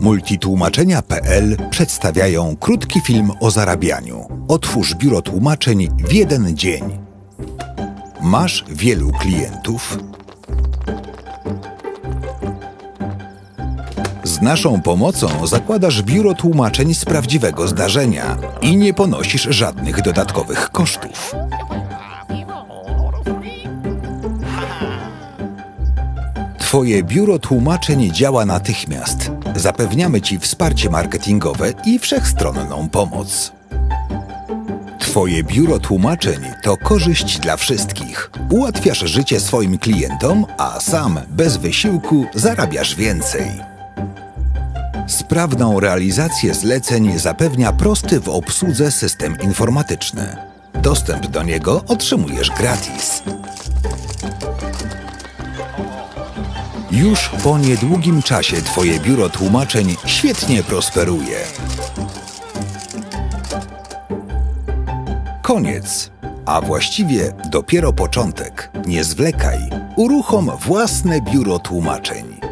Multitłumaczenia.pl przedstawiają krótki film o zarabianiu. Otwórz biuro tłumaczeń w jeden dzień. Masz wielu klientów? Z naszą pomocą zakładasz biuro tłumaczeń z prawdziwego zdarzenia i nie ponosisz żadnych dodatkowych kosztów. Twoje biuro tłumaczeń działa natychmiast. Zapewniamy Ci wsparcie marketingowe i wszechstronną pomoc. Twoje biuro tłumaczeń to korzyść dla wszystkich. Ułatwiasz życie swoim klientom, a sam bez wysiłku zarabiasz więcej. Sprawną realizację zleceń zapewnia prosty w obsłudze system informatyczny. Dostęp do niego otrzymujesz gratis. Już po niedługim czasie Twoje biuro tłumaczeń świetnie prosperuje. Koniec, a właściwie dopiero początek. Nie zwlekaj. Uruchom własne biuro tłumaczeń.